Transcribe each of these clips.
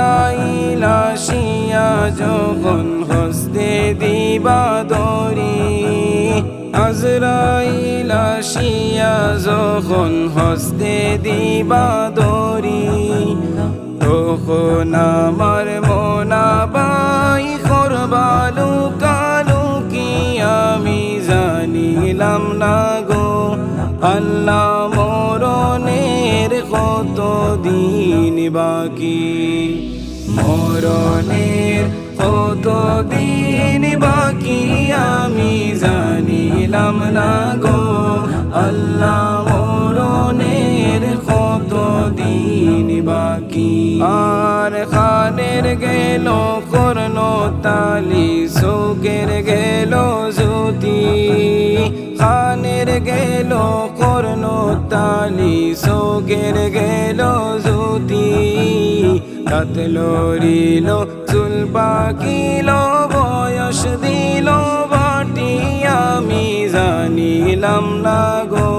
আজরাইল আসিয়া যখন হস্তে দিবা দরি আজরাইল আসিয়া যখন হস্তে দিবা দরি তখন আমার মোনাবাই করবালু কালু কি আমি জানিলাম না গো। আল্লাহ মরণের কত দিন বাকি? মরণের কতদিন বাকি আমি জানিলাম না গো। আল্লাহ মরণের কত দিন বাকি। আর খানের গেল কর্ণ তালি সৌকের গেল জ্যোতি। খানের গেল কর্ণ তালি সৌকের গেল কাতলরিল চুল পাকিল, বয়স দিল, বাটি আমি জানিলাম না গো।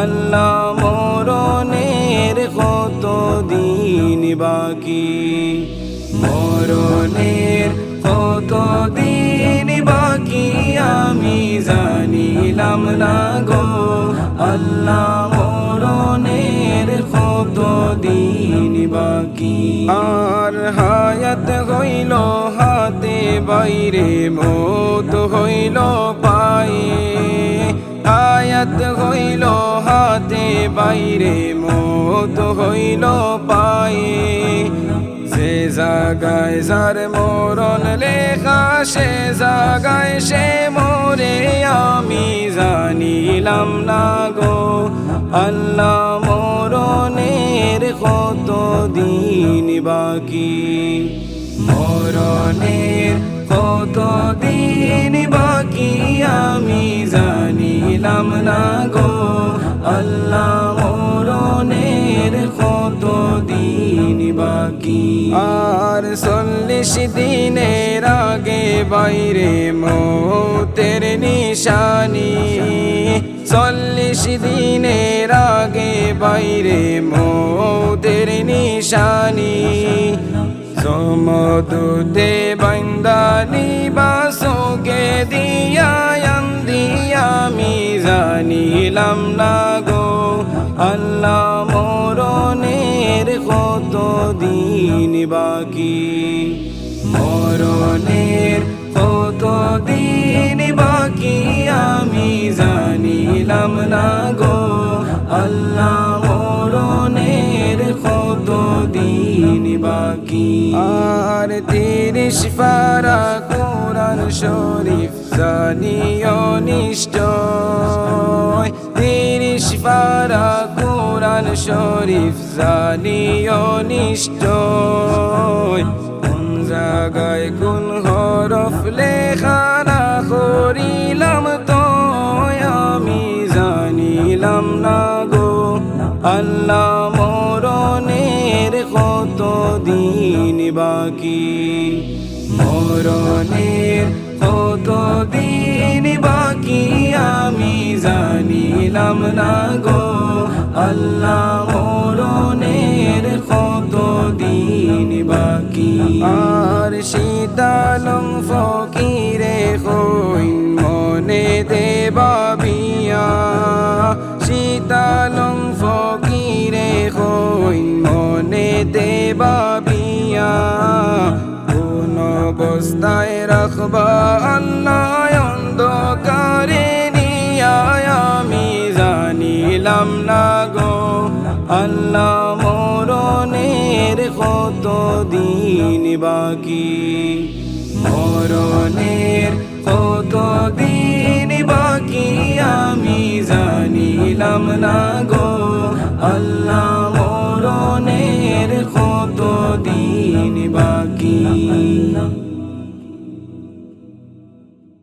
আল্লাহ মরণের কত দিন বাকি? মরণের কত দিন বাকি আমি জানিলাম না গো। আল্লাহ কত দিন বাকি? আর হায়াত হইল হাতে, বাইরে মত হইল পায়ে। আয়াত হইল হাতে, বাইরে মত হইল পায়ে। সে জাগায় যার মরণ লেখা, সে জাগায় সে মোরে, আমি জানিলাম না গো। আল্লাহ কত দিন বাকি? মরণের কত দিন বাকি? আমি জানিলাম না গো, আল্লাহ মরণের কত দিন বাকি? আর চল্লিশ দিনের আগে বাইরে মতের নিশানি। চল্লিশ দিনের আগে বাইরে মতের নিশানি। সমদুতে বন্দানি বাসোকে দিয়া আমি জানিলাম না গো। আল্লাহ মরণের কত দিন বাকি? মরণের কত দিন জানিলাম না গো, আল্লাহ মরণের কত দিন বাকি? আর তিরিশ পারা কোরআন শরীফ জানিও নিশ্চয়। তিরিশ পারা কোরআন শরীফ জানিও নিশ্চয়। কোন জায়গায় কোন হরফ লেখা আল্লাহ মরণের কত দিন বাকি? মরণের কত দিন বাকি আমি জানিলাম না গো। আল্লাহ মরণের কত দিন বাকি? আর শীতালং ফকিরে হই মনে দেবাবিয়া শীতালং হই মনে দেবাবিয়া কোন অবস্থায় রাখবা আল্লাহ অন্ধকারে নিয়া? আমি জানিলাম না গো, আল্লাহ মরণের কত দিন বাকি? মরণের কত দিন বাকি? আমি জানিলাম না গো, আল্লাহ